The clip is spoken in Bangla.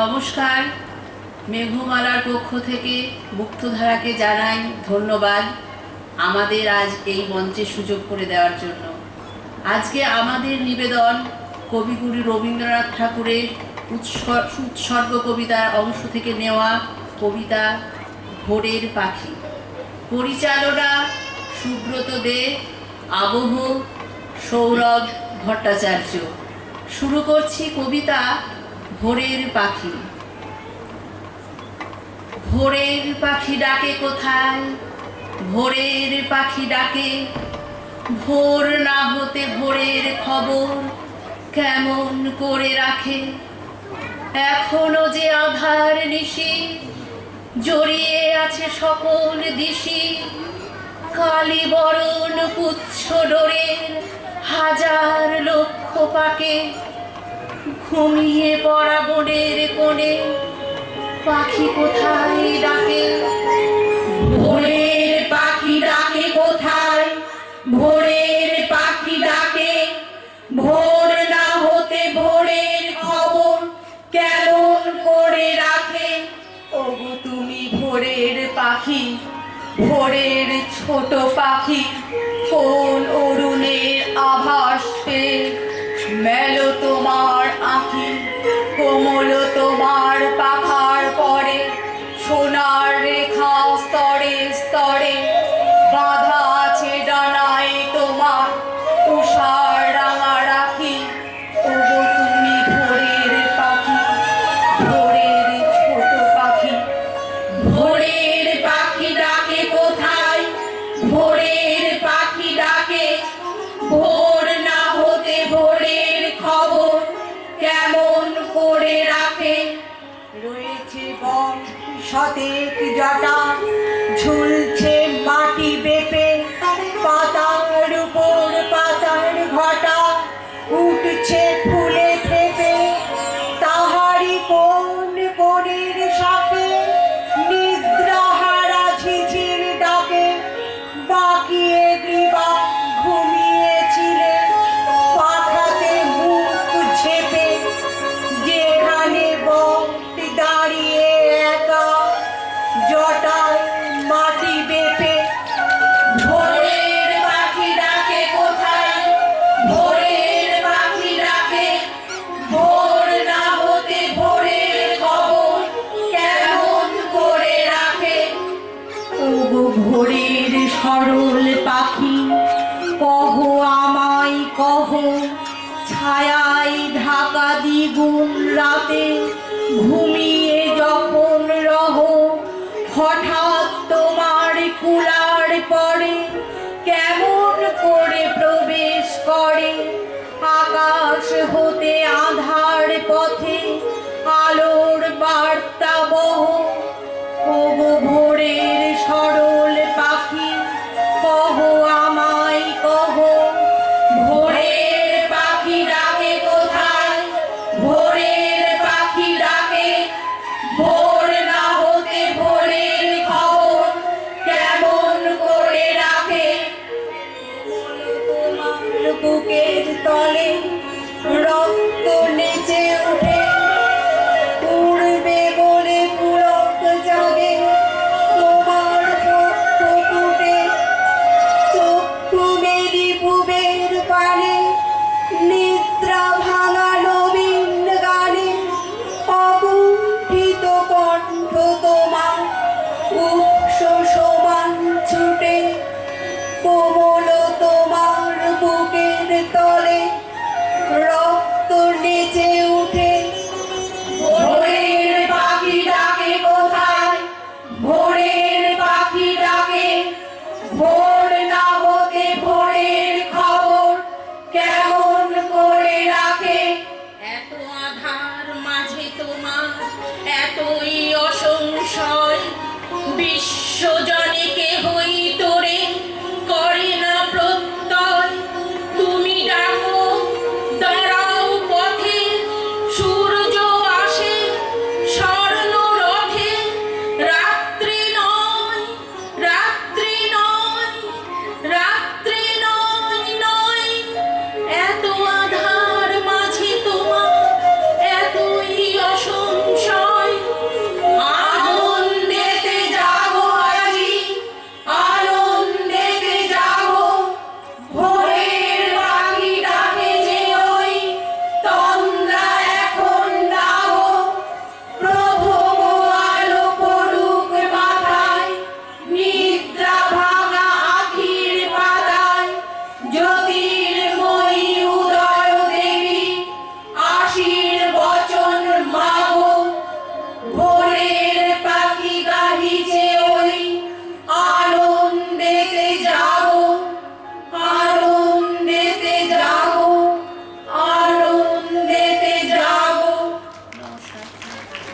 নমস্কার। মেঘমালার পক্ষ থেকে মুক্তধারাকে জানাই ধন্যবাদ আমাদের আজ এই মঞ্চে সুযোগ করে দেওয়ার জন্য। আজকে আমাদের নিবেদন কবিগুরু রবীন্দ্রনাথ ঠাকুরের উৎসর্গ কবিতার অংশ থেকে নেওয়া কবিতা ভোরের পাখি। পরিচালনা সুব্রত দে, আবহ সৌরভ ভট্টাচার্য। শুরু করছি কবিতা ভোরের পাখি। ভোরের পাখি ডাকে কোথায়? ভোরের পাখি ডাকে, ভোর না হতে ভোরের খবর কেমন করে রাখে? এখনও যে আধার নিশি, জড়িয়ে আছে সকল দিশি। কালী বরণ পুচ্ছ ডোরের হাজার লক্ষ পাকে। ঘুমিয়ে পড়া বনের কোণে পাখি কোথায় ডাকে? ভোরের পাখি ডাকে কোথায়? ভোরের পাখি ডাকে? ভোর না হতে ভোরের খবর কেমন করে রাখে? ওগো তুমি ভোরের পাখি, ভোরের ছোট পাখি, কোন অরুণের আভাস পেয়ে মেলো তোমার ടാറ്റ সরল পাখি, কহ আমায়, কহ ছায়ায় ঢাকা দ্বিগুণ রাতে ঘুমিয়ে যখন রহ, হঠাৎ তোমার কুলার পরে কেমন করে প্রবেশ করে? আকাশ হতে আধার পথে, আলোর বার্তা বহ। কোমল তোমার বুকের তলে, রক্ত নেচে উঠে। ভোরের পাখি ডাকে কোথায়? ভোরের পাখি ডাকে। ভোর না হতে ভোরের খবর কেমন করে রাখে? এত আধার মাঝে তোমার, এতই অসংশয় বিশ্বজন